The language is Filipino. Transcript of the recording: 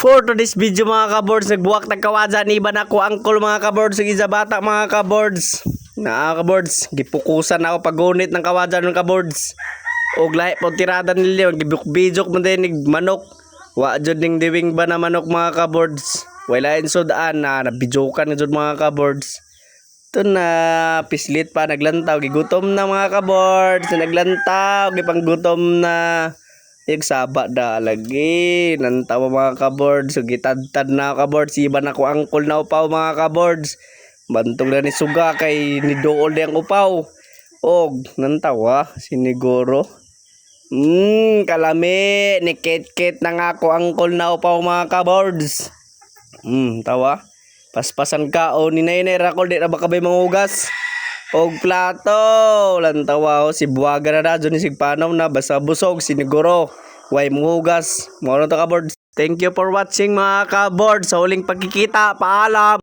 For today's video mga kaboards, nagbuwak ng kawadza ni iba na ko angkol mga kaboards, sa isa bata mga kaboards. Na kaboards, gipukusan ako pagunit ng kawadza ng kaboards. Og lahi po tirada nila, gibuk-bijok mo din manok. Wa jud ning diwing ba na manok mga kaboards. Wala in sudaan na nabidyokan jud mga kaboards. Ito na pislit pa naglantaw gigutom na mga kaboards naglantaw gipanggutom na yung saba da lagi. Nantawa mga kaboards. So gitadtad na kaboards. Iba na ko angkol na upaw mga kaboards. Bantong na ni suga kay ni dool ang upaw. Og nantawa siniguro Hmm, kalami, ni Kit na nga ako angkol na upaw mga kaboards. Hmm, tawa. Paspasan ka o ni Nay Rakol di na baka bay mangugas. Og plato, lantawa o si buwaga na radyo ni Sigpanaw na basta busog siniguro. Way mangugas. Mo na to ka boards. Thank you for watching mga ka-boards. Sa huling pagkikita, paalam.